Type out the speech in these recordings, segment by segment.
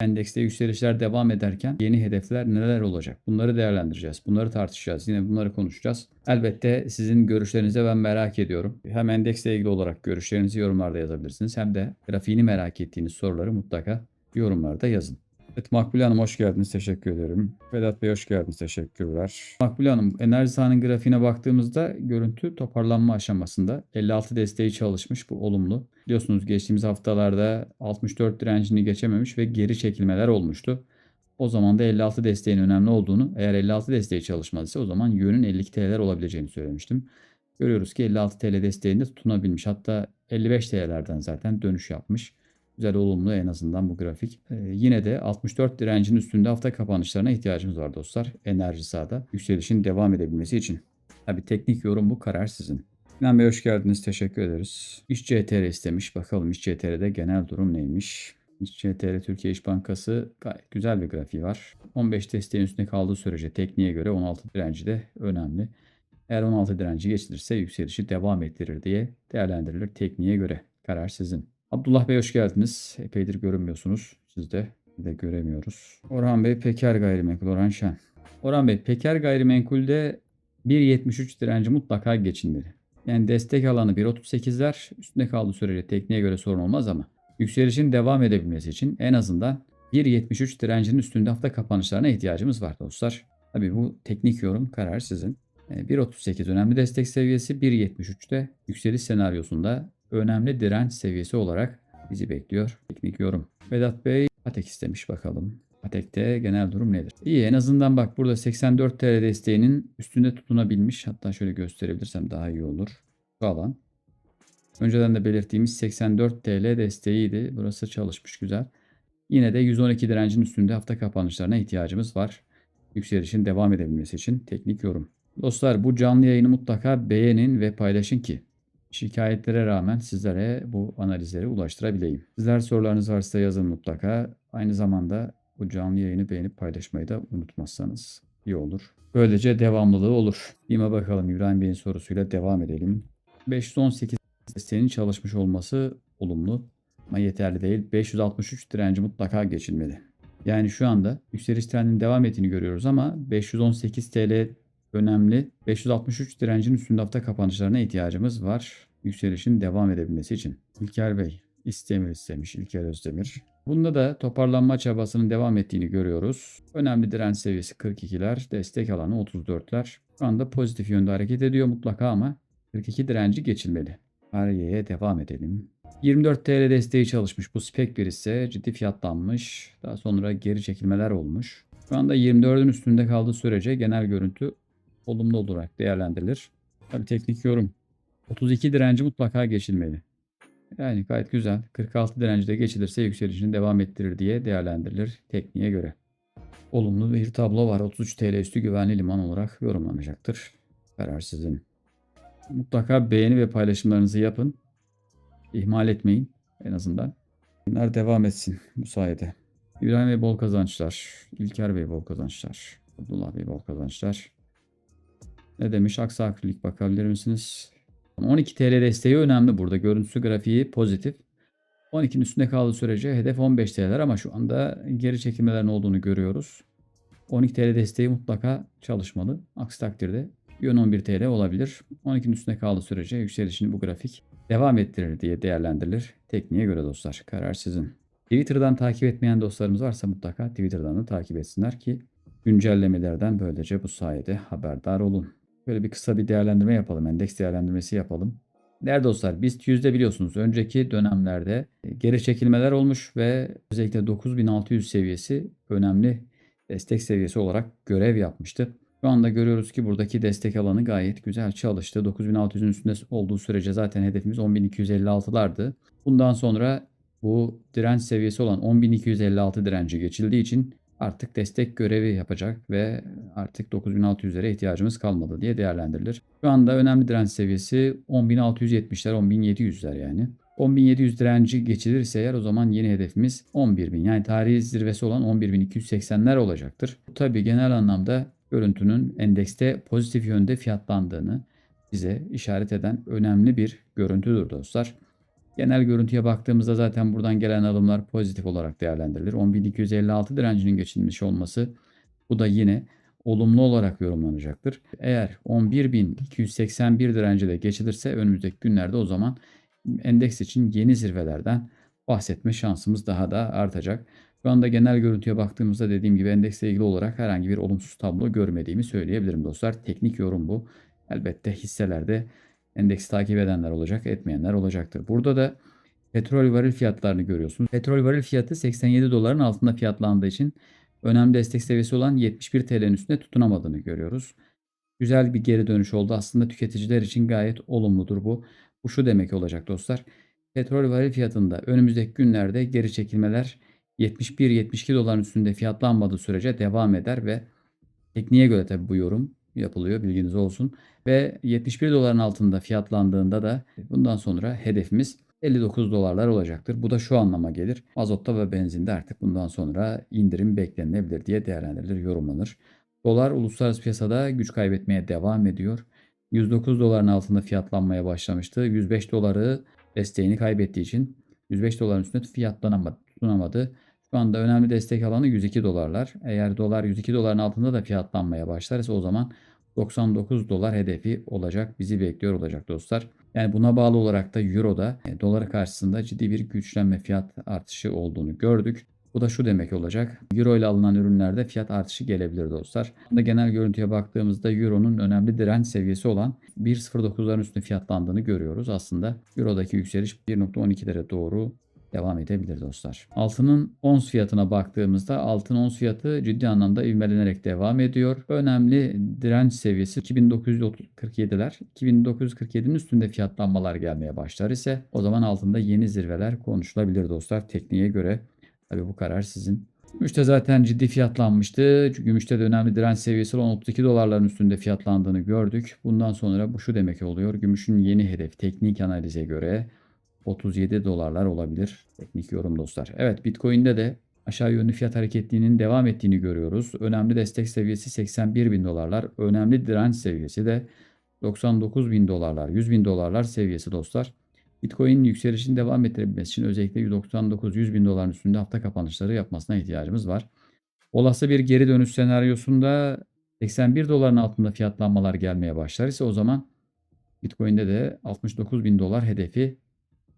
Endekste yükselişler devam ederken yeni hedefler neler olacak? Bunları değerlendireceğiz. Bunları tartışacağız. Yine bunları konuşacağız. Elbette sizin görüşlerinizi ben merak ediyorum. Hem endeksle ilgili olarak görüşlerinizi yorumlarda yazabilirsiniz. Hem de grafiğini merak ettiğiniz soruları mutlaka yorumlarda yazın. Evet Makbule Hanım hoş geldiniz. Teşekkür ederim. Vedat Bey hoş geldiniz. Teşekkürler. Makbule Hanım enerji sahanın grafiğine baktığımızda görüntü toparlanma aşamasında. 56 desteği çalışmış. Bu olumlu. Biliyorsunuz geçtiğimiz haftalarda 64 direncini geçememiş ve geri çekilmeler olmuştu. O zaman da 56 desteğin önemli olduğunu, eğer 56 desteği çalışmadıysa o zaman yönün 52 TL'ler olabileceğini söylemiştim. Görüyoruz ki 56 TL desteğinde tutunabilmiş. Hatta 55 TL'lerden zaten dönüş yapmış. Güzel olumlu en azından bu grafik. Ee, yine de 64 direncin üstünde hafta kapanışlarına ihtiyacımız var dostlar. Enerji sahada yükselişin devam edebilmesi için. Tabi teknik yorum bu karar sizin. İnan Bey hoş geldiniz. Teşekkür ederiz. İş CTR istemiş. Bakalım İş CTR'de genel durum neymiş? İş CTR Türkiye İş Bankası gayet güzel bir grafiği var. 15 desteğin üstünde kaldığı sürece tekniğe göre 16 direnci de önemli. Eğer 16 direnci geçilirse yükselişi devam ettirir diye değerlendirilir tekniğe göre. Karar sizin. Abdullah Bey hoş geldiniz. Epeydir görünmüyorsunuz. Siz de, de göremiyoruz. Orhan Bey Peker Gayrimenkul Orhan Şen. Orhan Bey Peker Gayrimenkul'de 1.73 direnci mutlaka geçilmeli. Yani destek alanı 1.38'ler üstünde kaldığı sürece tekniğe göre sorun olmaz ama yükselişin devam edebilmesi için en azından 1.73 direncinin üstünde hafta kapanışlarına ihtiyacımız var dostlar. Tabii bu teknik yorum karar sizin. E, 1.38 önemli destek seviyesi 1.73'te yükseliş senaryosunda önemli direnç seviyesi olarak bizi bekliyor. Teknik yorum. Vedat Bey Patek istemiş bakalım. Patek'te genel durum nedir? İyi en azından bak burada 84 TL desteğinin üstünde tutunabilmiş. Hatta şöyle gösterebilirsem daha iyi olur. Bu alan. Önceden de belirttiğimiz 84 TL desteğiydi. Burası çalışmış güzel. Yine de 112 direncin üstünde hafta kapanışlarına ihtiyacımız var. Yükselişin devam edebilmesi için teknik yorum. Dostlar bu canlı yayını mutlaka beğenin ve paylaşın ki şikayetlere rağmen sizlere bu analizleri ulaştırabileyim. Sizler sorularınız varsa yazın mutlaka. Aynı zamanda bu canlı yayını beğenip paylaşmayı da unutmazsanız iyi olur. Böylece devamlılığı olur. Yine bakalım İbrahim Bey'in sorusuyla devam edelim. 518 desteğinin çalışmış olması olumlu ama yeterli değil. 563 direnci mutlaka geçilmeli. Yani şu anda yükseliş trendinin devam ettiğini görüyoruz ama 518 TL önemli. 563 direncin üstünde hafta kapanışlarına ihtiyacımız var. Yükselişin devam edebilmesi için. İlker Bey istemir istemiş İlker Özdemir. Bunda da toparlanma çabasının devam ettiğini görüyoruz. Önemli direnç seviyesi 42'ler, destek alanı 34'ler. Şu anda pozitif yönde hareket ediyor mutlaka ama 42 direnci geçilmeli. Ariye'ye devam edelim. 24 TL desteği çalışmış. Bu spek bir ise ciddi fiyatlanmış. Daha sonra geri çekilmeler olmuş. Şu anda 24'ün üstünde kaldığı sürece genel görüntü olumlu olarak değerlendirilir. Tabii teknik yorum. 32 direnci mutlaka geçilmeli. Yani gayet güzel. 46 direnci de geçilirse yükselişini devam ettirir diye değerlendirilir tekniğe göre. Olumlu bir tablo var. 33 TL üstü güvenli liman olarak yorumlanacaktır. Karar sizin. Mutlaka beğeni ve paylaşımlarınızı yapın. İhmal etmeyin en azından. Bunlar devam etsin bu sayede. İbrahim Bey bol kazançlar. İlker Bey bol kazançlar. Abdullah Bey bol kazançlar. Ne demiş? Aksa akrilik bakabilir misiniz? 12 TL desteği önemli burada. Görüntüsü grafiği pozitif. 12'nin üstünde kaldığı sürece hedef 15 TL'ler ama şu anda geri çekilmelerin olduğunu görüyoruz. 12 TL desteği mutlaka çalışmalı. Aksi takdirde yön 11 TL olabilir. 12'nin üstünde kaldığı sürece yükselişini bu grafik devam ettirir diye değerlendirilir. Tekniğe göre dostlar. Karar sizin. Twitter'dan takip etmeyen dostlarımız varsa mutlaka Twitter'dan da takip etsinler ki güncellemelerden böylece bu sayede haberdar olun. Böyle bir kısa bir değerlendirme yapalım. Endeks değerlendirmesi yapalım. Değerli dostlar BIST yüzde biliyorsunuz önceki dönemlerde geri çekilmeler olmuş ve özellikle 9600 seviyesi önemli destek seviyesi olarak görev yapmıştı. Şu anda görüyoruz ki buradaki destek alanı gayet güzel çalıştı. 9600'ün üstünde olduğu sürece zaten hedefimiz 10256'lardı. Bundan sonra bu direnç seviyesi olan 10256 direnci geçildiği için artık destek görevi yapacak ve artık 9600'lere ihtiyacımız kalmadı diye değerlendirilir. Şu anda önemli direnç seviyesi 10670'ler, 10700'ler yani. 10700 direnci geçilirse eğer o zaman yeni hedefimiz 11000 yani tarihi zirvesi olan 11280'ler olacaktır. Bu tabi genel anlamda görüntünün endekste pozitif yönde fiyatlandığını bize işaret eden önemli bir görüntüdür dostlar. Genel görüntüye baktığımızda zaten buradan gelen alımlar pozitif olarak değerlendirilir. 10.256 direncinin geçilmiş olması bu da yine olumlu olarak yorumlanacaktır. Eğer 11.281 direnci de geçilirse önümüzdeki günlerde o zaman endeks için yeni zirvelerden bahsetme şansımız daha da artacak. Şu anda genel görüntüye baktığımızda dediğim gibi endeksle ilgili olarak herhangi bir olumsuz tablo görmediğimi söyleyebilirim dostlar. Teknik yorum bu. Elbette hisselerde endeksi takip edenler olacak, etmeyenler olacaktır. Burada da petrol varil fiyatlarını görüyorsunuz. Petrol varil fiyatı 87 doların altında fiyatlandığı için önemli destek seviyesi olan 71 TL'nin üstünde tutunamadığını görüyoruz. Güzel bir geri dönüş oldu. Aslında tüketiciler için gayet olumludur bu. Bu şu demek olacak dostlar. Petrol varil fiyatında önümüzdeki günlerde geri çekilmeler 71-72 doların üstünde fiyatlanmadığı sürece devam eder ve tekniğe göre tabi bu yorum yapılıyor bilginiz olsun. Ve 71 doların altında fiyatlandığında da bundan sonra hedefimiz 59 dolarlar olacaktır. Bu da şu anlama gelir. Mazotta ve benzinde artık bundan sonra indirim beklenilebilir diye değerlendirilir, yorumlanır. Dolar uluslararası piyasada güç kaybetmeye devam ediyor. 109 doların altında fiyatlanmaya başlamıştı. 105 doları desteğini kaybettiği için 105 doların üstünde fiyatlanamadı, tutunamadı. Şu anda önemli destek alanı 102 dolarlar. Eğer dolar 102 doların altında da fiyatlanmaya başlarsa o zaman 99 dolar hedefi olacak. Bizi bekliyor olacak dostlar. Yani buna bağlı olarak da Euro'da e, dolara karşısında ciddi bir güçlenme fiyat artışı olduğunu gördük. Bu da şu demek olacak. Euro ile alınan ürünlerde fiyat artışı gelebilir dostlar. Da genel görüntüye baktığımızda Euro'nun önemli direnç seviyesi olan 1.09'ların üstünde fiyatlandığını görüyoruz. Aslında Euro'daki yükseliş 1.12'lere doğru devam edebilir dostlar. Altının ons fiyatına baktığımızda altın ons fiyatı ciddi anlamda ivmelenerek devam ediyor. Önemli direnç seviyesi 2947'ler. 2947'nin üstünde fiyatlanmalar gelmeye başlar ise o zaman altında yeni zirveler konuşulabilir dostlar. Tekniğe göre tabi bu karar sizin. Gümüşte zaten ciddi fiyatlanmıştı. Gümüşte de önemli direnç seviyesi olan 32 dolarların üstünde fiyatlandığını gördük. Bundan sonra bu şu demek oluyor. Gümüşün yeni hedefi teknik analize göre 37 dolarlar olabilir. Teknik yorum dostlar. Evet Bitcoin'de de aşağı yönlü fiyat hareketliğinin devam ettiğini görüyoruz. Önemli destek seviyesi 81 bin dolarlar. Önemli direnç seviyesi de 99 bin dolarlar, 100 bin dolarlar seviyesi dostlar. Bitcoin yükselişini devam ettirebilmesi için özellikle 199-100 bin doların üstünde hafta kapanışları yapmasına ihtiyacımız var. Olası bir geri dönüş senaryosunda 81 doların altında fiyatlanmalar gelmeye başlar ise o zaman Bitcoin'de de 69 bin dolar hedefi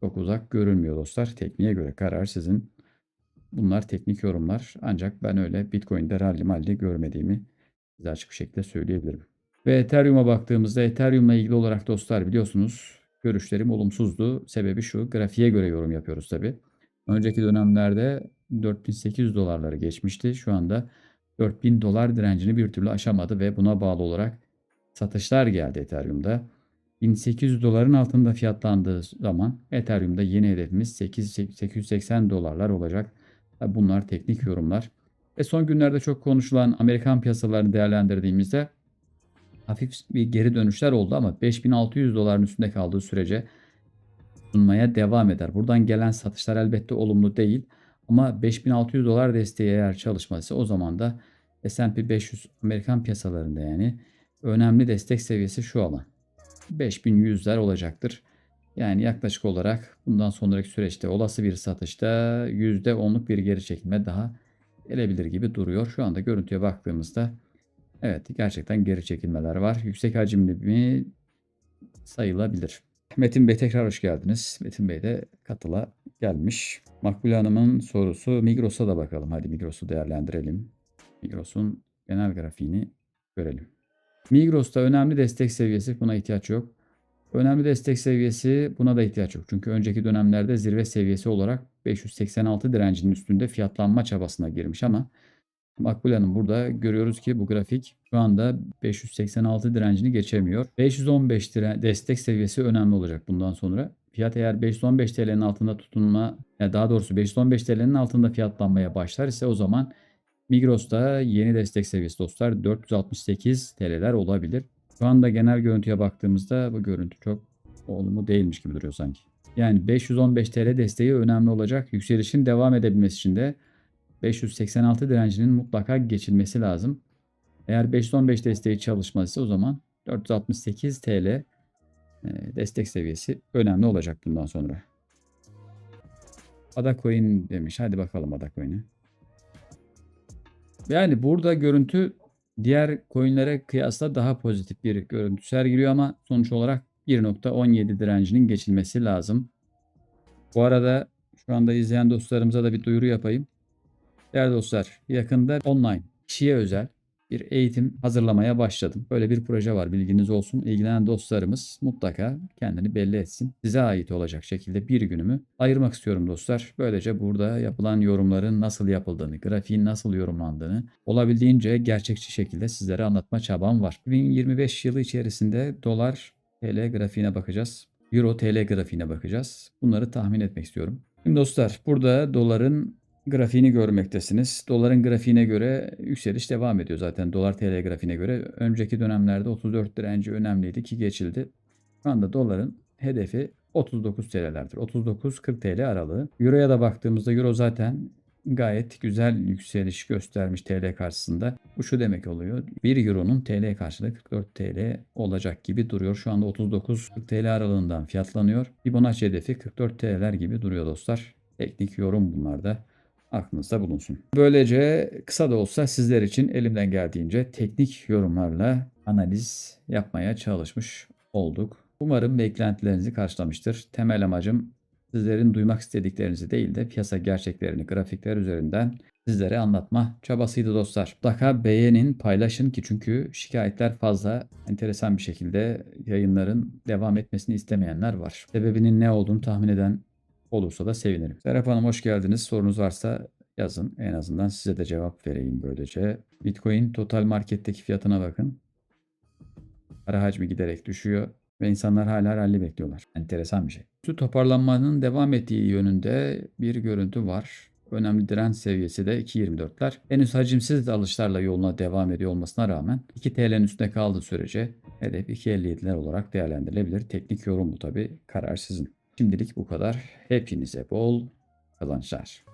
çok uzak görünmüyor dostlar. Tekniğe göre karar sizin. Bunlar teknik yorumlar. Ancak ben öyle Bitcoin'de rally malli görmediğimi size açık bir şekilde söyleyebilirim. Ve Ethereum'a baktığımızda Ethereum'la ilgili olarak dostlar biliyorsunuz görüşlerim olumsuzdu. Sebebi şu grafiğe göre yorum yapıyoruz tabi. Önceki dönemlerde 4800 dolarları geçmişti. Şu anda 4000 dolar direncini bir türlü aşamadı ve buna bağlı olarak satışlar geldi Ethereum'da. 1800 doların altında fiyatlandığı zaman Ethereum'da yeni hedefimiz 8, 880 dolarlar olacak. Bunlar teknik yorumlar. Ve son günlerde çok konuşulan Amerikan piyasalarını değerlendirdiğimizde hafif bir geri dönüşler oldu ama 5600 doların üstünde kaldığı sürece sunmaya devam eder. Buradan gelen satışlar elbette olumlu değil ama 5600 dolar desteği eğer çalışmazsa o zaman da S&P 500 Amerikan piyasalarında yani önemli destek seviyesi şu alan. 5100'ler olacaktır. Yani yaklaşık olarak bundan sonraki süreçte olası bir satışta %10'luk bir geri çekilme daha gelebilir gibi duruyor. Şu anda görüntüye baktığımızda evet gerçekten geri çekilmeler var. Yüksek hacimli mi sayılabilir. Metin Bey tekrar hoş geldiniz. Metin Bey de katıla gelmiş. Makbule Hanım'ın sorusu Migros'a da bakalım. Hadi Migros'u değerlendirelim. Migros'un genel grafiğini görelim. Migros'ta önemli destek seviyesi buna ihtiyaç yok. Önemli destek seviyesi buna da ihtiyaç yok. Çünkü önceki dönemlerde zirve seviyesi olarak 586 direncinin üstünde fiyatlanma çabasına girmiş ama Makbul Hanım burada görüyoruz ki bu grafik şu anda 586 direncini geçemiyor. 515 destek seviyesi önemli olacak bundan sonra. Fiyat eğer 515 TL'nin altında tutunma, yani daha doğrusu 515 TL'nin altında fiyatlanmaya başlar ise o zaman Migros'ta yeni destek seviyesi dostlar 468 TL'ler olabilir. Şu anda genel görüntüye baktığımızda bu görüntü çok olumlu değilmiş gibi duruyor sanki. Yani 515 TL desteği önemli olacak. Yükselişin devam edebilmesi için de 586 direncinin mutlaka geçilmesi lazım. Eğer 515 desteği çalışmazsa o zaman 468 TL e, destek seviyesi önemli olacak bundan sonra. Ada coin demiş. Hadi bakalım Ada coin'e. Yani burada görüntü diğer coinlere kıyasla daha pozitif bir görüntü sergiliyor ama sonuç olarak 1.17 direncinin geçilmesi lazım. Bu arada şu anda izleyen dostlarımıza da bir duyuru yapayım. Değerli dostlar yakında online kişiye özel bir eğitim hazırlamaya başladım. Böyle bir proje var bilginiz olsun. İlgilenen dostlarımız mutlaka kendini belli etsin. Size ait olacak şekilde bir günümü ayırmak istiyorum dostlar. Böylece burada yapılan yorumların nasıl yapıldığını, grafiğin nasıl yorumlandığını olabildiğince gerçekçi şekilde sizlere anlatma çabam var. 2025 yılı içerisinde dolar TL grafiğine bakacağız. Euro TL grafiğine bakacağız. Bunları tahmin etmek istiyorum. Şimdi dostlar burada doların grafiğini görmektesiniz. Doların grafiğine göre yükseliş devam ediyor zaten dolar TL grafiğine göre. Önceki dönemlerde 34 direnci önemliydi ki geçildi. Şu anda doların hedefi 39 TL'lerdir. 39-40 TL aralığı. Euro'ya da baktığımızda Euro zaten gayet güzel yükseliş göstermiş TL karşısında. Bu şu demek oluyor. 1 Euro'nun TL karşılığı 44 TL olacak gibi duruyor. Şu anda 39-40 TL aralığından fiyatlanıyor. Fibonacci hedefi 44 TL'ler gibi duruyor dostlar. Teknik yorum bunlarda aklınızda bulunsun. Böylece kısa da olsa sizler için elimden geldiğince teknik yorumlarla analiz yapmaya çalışmış olduk. Umarım beklentilerinizi karşılamıştır. Temel amacım sizlerin duymak istediklerinizi değil de piyasa gerçeklerini grafikler üzerinden sizlere anlatma çabasıydı dostlar. Mutlaka beğenin, paylaşın ki çünkü şikayetler fazla. Enteresan bir şekilde yayınların devam etmesini istemeyenler var. Sebebinin ne olduğunu tahmin eden olursa da sevinirim. Serap Hanım hoş geldiniz. Sorunuz varsa yazın. En azından size de cevap vereyim böylece. Bitcoin total marketteki fiyatına bakın. Para hacmi giderek düşüyor ve insanlar hala rally bekliyorlar. Enteresan bir şey. Şu toparlanmanın devam ettiği yönünde bir görüntü var. Önemli direnç seviyesi de 2.24'ler. Henüz hacimsiz alışlarla yoluna devam ediyor olmasına rağmen 2 TL'nin üstünde kaldığı sürece hedef 2.57'ler olarak değerlendirilebilir. Teknik yorum bu tabi karar sizin. Şimdilik bu kadar. Hepinize bol kazançlar.